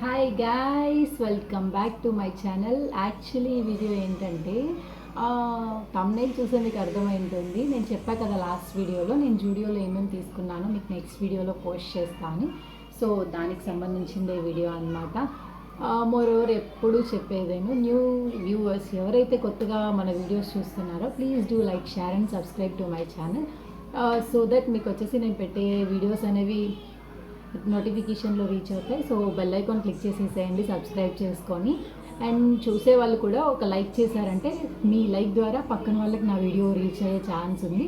Hi guys welcome back to my channel actually ఈ video ఏంటంటే thumbnail చూసే మీకు అర్థమైంటుంది. నేను చెప్పా కదా లాస్ట్ వీడియోలో నేను జూడియోలో ఏమేమి తీసుకున్నానో మీకు నెక్స్ట్ వీడియోలో పోస్ట్ చేస్తాను. సో దానికి సంబంధించిందే వీడియో అనమాట మోరోవర్ ఎప్పుడూ చెప్పేదేను న్యూ వ్యూవర్స్ ఎవరైతే కొత్తగా మన వీడియోస్ చూస్తున్నారో please do like share and subscribe to my channel so that మీకు వచ్చేసి నేను పెట్టే వీడియోస్ అనేవి నోటిఫికేషన్లో రీచ్ అవుతాయి. సో బెల్ ఐకాన్ క్లిక్ చేసేసేయండి సబ్స్క్రైబ్ చేసుకొని. అండ్ చూసే వాళ్ళు కూడా ఒక లైక్ చేశారంటే మీ లైక్ ద్వారా పక్కన వాళ్ళకి నా వీడియో రీచ్ అయ్యే ఛాన్స్ ఉంది.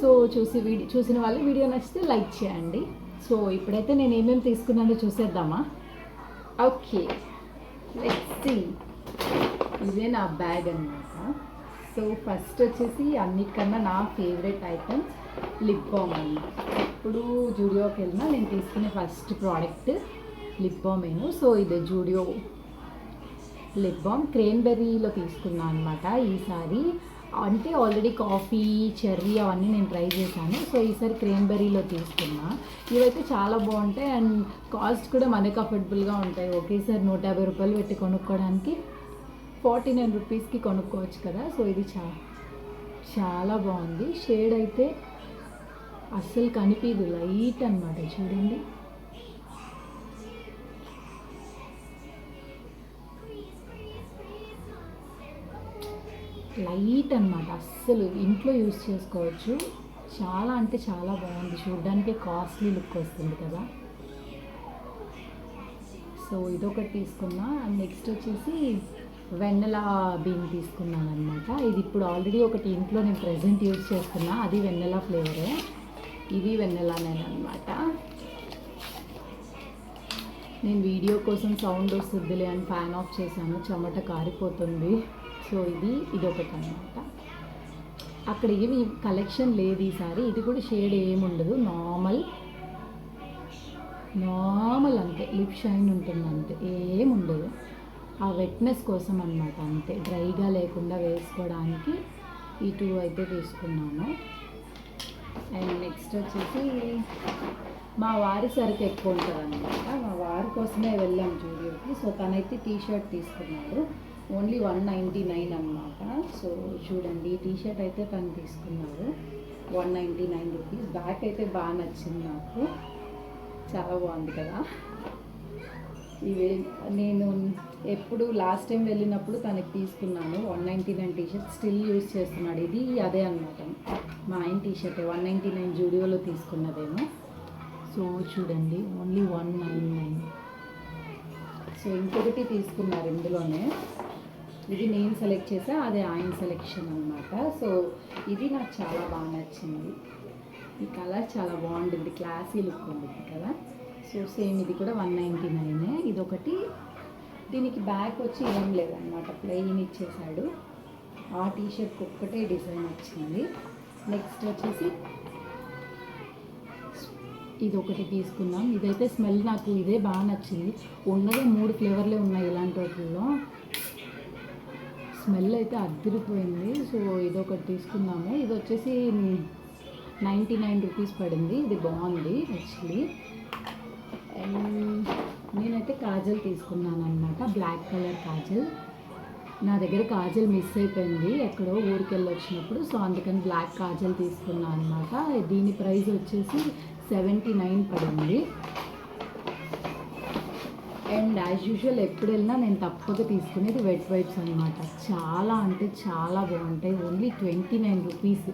సో చూసి వీడియో చూసిన వాళ్ళు వీడియో నచ్చితే లైక్ చేయండి. సో ఇప్పుడైతే నేను ఏమేమి తీసుకున్నానో చూసేద్దామా? ఓకే లెట్స్ ఇదే నా బ్యాగ్ అనమాట సో ఫస్ట్ వచ్చేసి అన్నిటికన్నా నా ఫేవరెట్ ఐటమ్ లిప్ బామ్ అండి ఎప్పుడు జూడియోకి వెళ్ళినా నేను తీసుకునే ఫస్ట్ ప్రోడక్ట్ లిప్ బామేను సో ఇది జూడియో లిప్ బామ్. క్రేన్బెర్రీలో తీసుకున్నాను అనమాట ఈసారి అంటే ఆల్రెడీ కాఫీ చెర్రీ అవన్నీ నేను ట్రై చేశాను. సో ఈసారి క్రేన్బెర్రీలో తీసుకున్నా. ఇవైతే చాలా బాగుంటాయి అండ్ కాస్ట్ కూడా మనకి అఫోర్డబుల్గా ఉంటాయి. ఒకేసారి నూట యాభై రూపాయలు పెట్టి కొనుక్కోవడానికి ఫార్టీ నైన్ రూపీస్కి కొనుక్కోవచ్చు కదా. సో ఇది చా చాలా బాగుంది. షేడ్ అయితే అస్సలు కనిపించదు లైట్ అనమాట చూడండి. లైట్ అనమాట అస్సలు ఇంట్లో యూస్ చేసుకోవచ్చు. చాలా అంటే చాలా బాగుంది చూడడానికి కాస్ట్లీ లుక్ వస్తుంది కదా. సో ఇదొకటి తీసుకున్నా నెక్స్ట్ వచ్చేసి వెన్నెల బీన్ తీసుకున్నాను అనమాట ఇది ఇప్పుడు ఆల్రెడీ ఒకటి ఇంట్లో నేను ప్రజెంట్ యూజ్ చేస్తున్నా అది వెన్నెల ఫ్లేవరే. ఇది వెన్నెలానే అనమాట నేను వీడియో కోసం సౌండ్ వస్తుందిలే అని ఫ్యాన్ ఆఫ్ చేశాను చెమట కారిపోతుంది. సో ఇది ఇదొకటి అనమాట అక్కడ ఏమి కలెక్షన్ లేదు ఈసారి ఇది కూడా షేడ్ ఏముండదు నార్మల్. నార్మల్ అంతే లిప్ షైన్ ఉంటుంది అంతే ఏముండదు. ఆ వెట్నెస్ కోసం అనమాట అంతే డ్రైగా లేకుండా వేసుకోవడానికి ఈ టూ అయితే తీసుకున్నాను. అండ్ నెక్స్ట్ వచ్చేసి మా వారి సరుకు ఎక్కువ ఉంటుంది అనమాట మా వారి కోసమే వెళ్ళాం జూడియోకి. సో తనైతే టీ షర్ట్ తీసుకున్నాడు ఓన్లీ వన్ నైంటీ నైన్ అనమాట సో చూడండి ఈ టీ షర్ట్ అయితే తను తీసుకున్నాడు one ninety nine rupees back అయితే బాగా నచ్చింది నాకు. చాలా బాగుంది కదా. ఇవే నేను ఎప్పుడు లాస్ట్ టైం వెళ్ళినప్పుడు తనకి తీసుకున్నాను. One ninety nine T shirt still use చేస్తున్నాడు. ఇది అదే అనమాట మా ఆయన T shirt one ninety nine జూడియోలో తీసుకున్నదేమో. సో చూడండి only one nine nine so ఇంకొకటి తీసుకున్నారు ఇందులోనే. ఇది నేను సెలెక్ట్ చేసా అదే ఆయన సెలెక్షన్ అనమాట సో ఇది నాకు చాలా బాగా నచ్చింది. ఈ కలర్ చాలా బాగుంటుంది. క్లాసీ లుక్ ఉంటుంది కదా. సో సేమ్ ఇది కూడా వన్ నైంటీ నైనే ఇదొకటి. దీనికి బ్యాక్ వచ్చి ఏం లేదనమాట ప్లెయిన్ ఇచ్చేసాడు ఆ టీషర్ట్కి ఒక్కటే డిజైన్ వచ్చింది. నెక్స్ట్ వచ్చేసి ఇది ఒకటి తీసుకున్నాం ఇదైతే స్మెల్ నాకు ఇదే బాగా నచ్చింది. ఉన్నదే మూడు ఫ్లేవర్లే ఉన్నాయి ఇలాంటి వాటిల్లో. స్మెల్ అయితే అద్దరిపోయింది సో ఇది ఒకటి తీసుకున్నాము ఇది వచ్చేసి నైంటీ నైన్ రూపీస్ పడింది. ఇది బాగుంది యాక్చువల్లీ. నేనైతే కాజల్ తీసుకున్నాను అనమాట బ్లాక్ కలర్ కాజల్. నా దగ్గర కాజల్ మిస్ అయిపోయింది ఎక్కడో ఊరికి వెళ్ళి వచ్చినప్పుడు సో అందుకని బ్లాక్ కాజల్ తీసుకున్నాను అనమాట దీని ప్రైస్ వచ్చేసి సెవెంటీ నైన్ పడింది. అండ్ యాజ్ యూజువల్ ఎప్పుడు వెళ్ళినా నేను తప్పక తీసుకునేది వెట్ వైప్స్ అనమాట చాలా అంటే చాలా బాగుంటాయి only twenty nine rupees.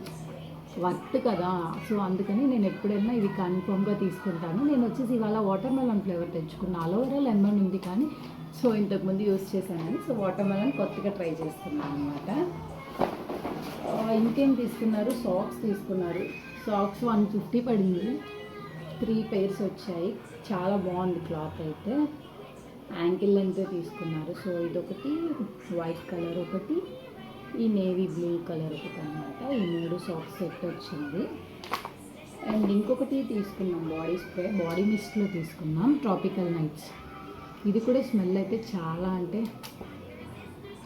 Worth కదా. సో అందుకని నేను ఎప్పుడైనా ఇది కన్ఫర్మ్గా తీసుకుంటాను. నేను వచ్చేసి ఇవాళ వాటర్ మెలన్ ఫ్లేవర్ తెచ్చుకున్నా అలోవెరా లెమన్ ఉంది కానీ సో ఇంతకుముందు యూస్ చేశానని సో వాటర్ మెలన్ కొత్తగా ట్రై చేస్తున్నాను అనమాట ఇంకేం తీసుకున్నారు? సాక్స్ తీసుకున్నారు. సాక్స్ వన్ ఫిఫ్టీ పడింది. త్రీ పేర్స్ వచ్చాయి. చాలా బాగుంది క్లాత్ అయితే. యాంకిల్ లెంత్ తీసుకున్నారు. సో ఇదొకటి వైట్ కలర్ ఒకటి ఈ నేవీ బ్లూ కలర్ ఒకటి అనమాట ఈ మూడు సాక్స్ సెట్ వచ్చింది. అండ్ ఇంకొకటి తీసుకున్నాం బాడీ స్ప్రే బాడీ మిస్ట్లో తీసుకున్నాం ట్రాపికల్ నైట్స్ ఇది కూడా స్మెల్ అయితే చాలా అంటే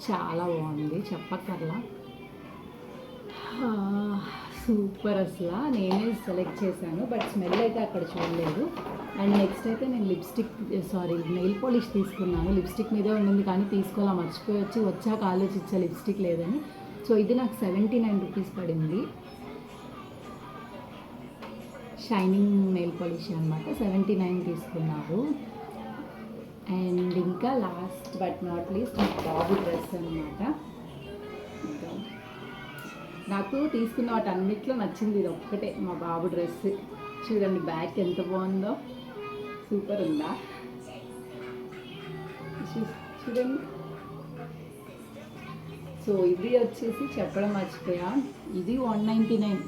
చాలా బాగుంది చెప్పక్కర్లా. సూపర్ అసలు. నేనే సెలెక్ట్ చేశాను బట్ స్మెల్ అయితే అక్కడ చూడలేదు. అండ్ నెక్స్ట్ అయితే నేను లిప్స్టిక్ సారీ నెయిల్ పాలిష్ తీసుకున్నాను. లిప్స్టిక్ మీదే ఉండింది కానీ తీసుకోవాలా మర్చిపోయి వచ్చి వచ్చాక ఆలోచించా లిప్స్టిక్ లేదని. సో ఇది నాకు సెవెంటీ నైన్ రూపీస్ పడింది. షైనింగ్ నెయిల్ పాలిష్ అనమాట సెవెంటీ నైన్ తీసుకున్నారు అండ్ ఇంకా లాస్ట్ బట్ నాట్ లీస్ట్ బాబు డ్రెస్ అనమాట నాకు తీసుకున్న వాటి అన్నిట్లో నచ్చింది ఇది ఒక్కటే మా బాబు డ్రెస్. చూడండి బ్యాక్ ఎంత బాగుందో. సూపర్ ఉందా? చూ- చూడండి. సో ఇది వచ్చేసి చెప్పడం మర్చిపోయా. ఇది వన్ నైంటీ నైన్.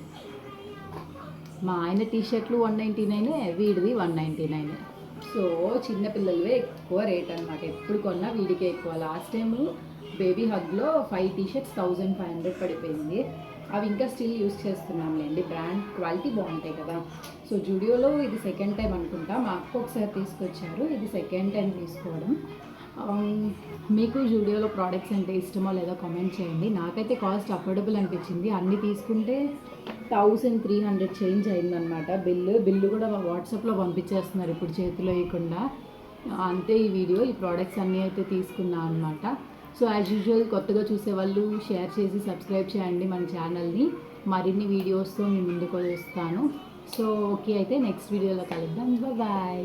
మా ఆయన టీషర్ట్లు వన్ నైంటీ నైన్ వీడిది వన్ నైంటీ నైన్. సో చిన్నపిల్లలవే ఎక్కువ రేట్ అనమాట ఎప్పుడు కొన్నా వీడికే ఎక్కువ. Last time baby హగ్లో five T shirts thousand five hundred పడిపోయింది. అవి ఇంకా స్టిల్ యూస్ చేస్తున్నాంలేండి బ్రాండ్ క్వాలిటీ బాగుంటాయి కదా. సో జూడియోలో ఇది సెకండ్ టైం అనుకుంటా. మా అక్క ఒకసారి తీసుకొచ్చారు. ఇది సెకండ్ టైం తీసుకోవడం. Um, మీకు జూడియోలో ప్రోడక్ట్స్ అంటే ఇష్టమో లేదో కామెంట్ చేయండి. నాకైతే కాస్ట్ అఫోర్డబుల్ అనిపించింది. అన్నీ తీసుకుంటే థౌసండ్ త్రీ హండ్రెడ్ చేంజ్ అయిందనమాట బిల్లు బిల్లు కూడా వాట్సాప్లో పంపించేస్తున్నారు ఇప్పుడు చేతిలో ఇవ్వకుండా అంతే ఈ వీడియో ఈ ప్రోడక్ట్స్ అన్నీ అయితే తీసుకున్నా అనమాట సో యాజ్ యూజువల్ కొత్తగా చూసే వాళ్ళు షేర్ చేసి సబ్స్క్రైబ్ చేయండి మన ఛానల్ని మరిన్ని వీడియోస్తో మీ ముందుకు వస్తాను. సో ఓకే అయితే నెక్స్ట్ వీడియోలో కలుద్దాం. బాయ్